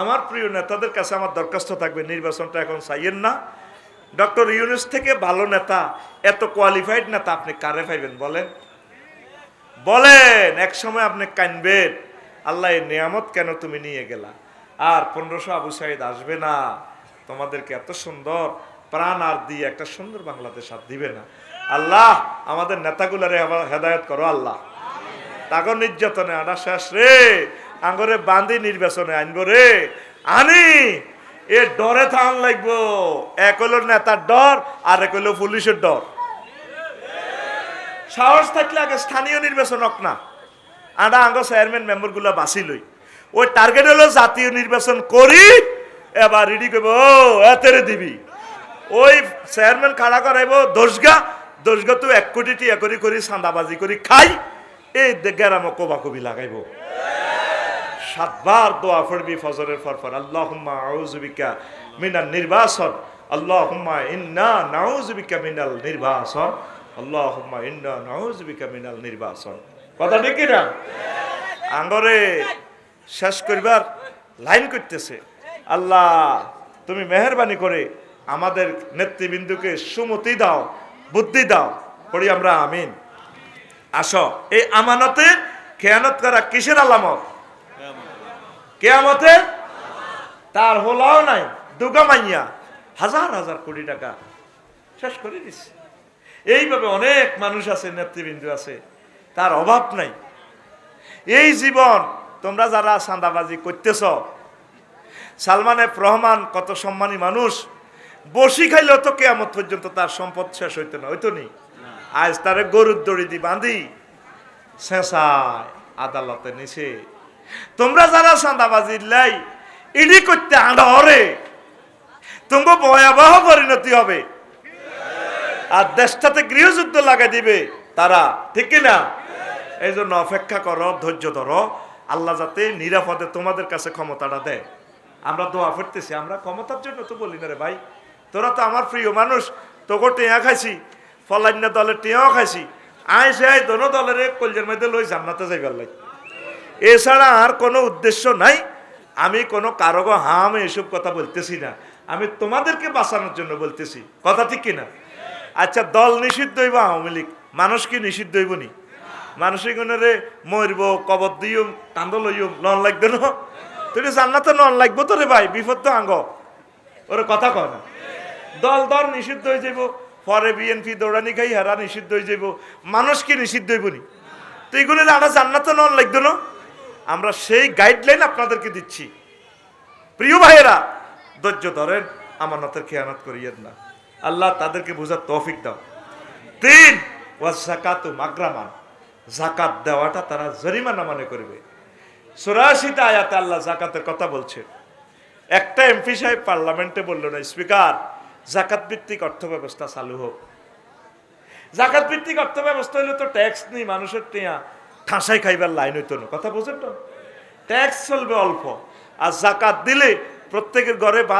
আমার প্রিয় নেতাদের কাছে আমার দরখাস্ত থাকবে, নির্বাচনটা এখন চাইয়েন না। ডক্টর ইউনুস থেকে ভালো নেতা, এত কোয়ালিফাইড নেতা আপনি কারে পাইবেন বলেন? বলেন এক সময় আপনি কানবেন, আল্লাহ নিয়ামত কেন তুমি নিয়ে গেলা? আর পনেরোশো আবু সাইদ আসবে না, তোমাদেরকে এত সুন্দর প্রাণ আর দিয়ে একটা সুন্দর বাংলাদেশ আর দিবে না। আল্লাহ, আমাদের নেতাগুলারে হেদায়ত করো আল্লাহ। তাগর নির্যাতনে আনা শেষ রে আঙ্গরে বান্ধি নির্বাচনে আনব রে। আনি, এ ডরে থান লাগবো। এক হলো নেতার ডর, আর এক হলো পুলিশের ডর। সাহস থাকলে আগে স্থানীয় নির্বাচন হোক না। আডা আঙ্গ চেয়ারম্যান মেম্বারগুলা বাঁচি লই। ওই টার্গেট হলো জাতীয় নির্বাচন করি, এবার রেডি করব এতেরে দিবি। ওই চেয়ারম্যান খাড়া করাইব, দোষগা দোষগা তো এক কোটি টিয়া করি করি চাঁদাবাজি করি খাই, এই গেরামো কোবা কবি লাগাইব। সাতবার দোয়া পড়বি ফজরের পর আল্লাহুম্মা আউযুবিকা মিনাল নির্বাসন। আল্লাহুম্মা ইন্না নাউযুবিকা মিনাল নির্বাসন। আল্লাহুম্মা ইন্না নাউযুবিকা মিনাল নির্বাসন। কথা ঠিক না আঙ্গরে শেষ করিবার লাইন করতেছে। আল্লাহ, তুমি মেহরবানি করে আমাদের নেতৃবৃন্দুকে সুমতি দাও, বুদ্ধি দাও। পড়ি আমরা আমিন। আসো, এই আমানতে খেয়ানত করা কিসের আলামত? কেয়ামতে তার হলাও নাই, দুগা মাইয়া, হাজার হাজার কোটি টাকা শেষ করে দিচ্ছে এইভাবে অনেক মানুষ আছে, নেতৃবৃন্দ আছে, তার অভাব নাই। এই জীবন তোমরা যারা চাঁদাবাজি করতেছ, সালমান রহমান কত সম্মানী মানুষ, বসি খাইলেও তো কেয়ামত পর্যন্ত তার সম্পদ শেষ হইতো না, হইতো নি? আজ তারে গরুর দড়ি দি বাঁধি, শেষায় আদালতে নিছে। তোমরা যারা চাঁদাবাজির লাই ইডি করতে আড়ে তোমার ভয়াবহ পরিণতি হবে। আর দেশটাতে গৃহযুদ্ধ লাগাই দিবে তারা, ঠিক কি না? এই জন্য অপেক্ষা করো, ধৈর্য ধরো। আল্লাহ যাতে নিরাপদে তোমাদের কাছে ক্ষমতাটা দেয়। আমরা দোয়া করতেছি, আমরা ক্ষমতার জন্য তো বলি না রে ভাই। তোরা তো আমার প্রিয় মানুষ, তোকে টেয়া খাইছি ফলান্য দলের টেয়াও খাইছি। আয় সে আয়, দোনো দলের কলজের মধ্যে লই জান্নাতে যাইবার লাগে। এছাড়া আর কোনো উদ্দেশ্য নাই। আমি কোনো কারও হাম এসব কথা বলতেছি না। আমি তোমাদেরকে বাঁচানোর জন্য বলতেছি। কথা ঠিক কিনা? আচ্ছা দল নিষিদ্ধ হইব আওয়ামী লীগ। মানুষ কি নিষিদ্ধ হইব নি? মানুষের গুণরে মরব, কবর দিও কান্দ লইও নন লাগবে না। তুই জান্নাতে নন লাগবো তো রে ভাই, বিপদ তো আঙ্গ। ওরে কথা কয় না। দল দল নিষিদ্ধ হয়ে যাইব, পরে বিএনপি দৌড়ানি খাই হেরা নিষিদ্ধ হয়ে যাইব। মানুষ কি নিষিদ্ধ হইব নি? তো এইগুলো আনা জান্নাতে নন লাগতো না? আমরা সেই গাইডলাইন আপনাদেরকে দিচ্ছি। প্রিয় ভাইয়েরা, ধৈর্য ধরেন, আমানতের খেয়ানত করিয়েন না। আল্লাহ তাদেরকে বোঝার তৌফিক দাও। তিন জাকাতু মাগরামান। জাকাত দেওয়াটা তারা জরিমানা মনে করবে। চুরাশিটা আয়াতে আল্লাহ জাকাতের কথা বলছে একটা এমপি সাহেব পার্লামেন্টে বলল না, স্পিকার জাকাত ভিত্তিক অর্থ ব্যবস্থা চালু হোক। জাকাত ভিত্তিক অর্থ ব্যবস্থা হলে তো ট্যাক্স নেই, মানুষের টেয়া। ঠাঁসাই খাইবার লাইন হইতো না। কথা বোঝেন তো? ট্যাক্স চলবে অল্প। আর জাকাত দিলে প্রত্যেকের ঘরে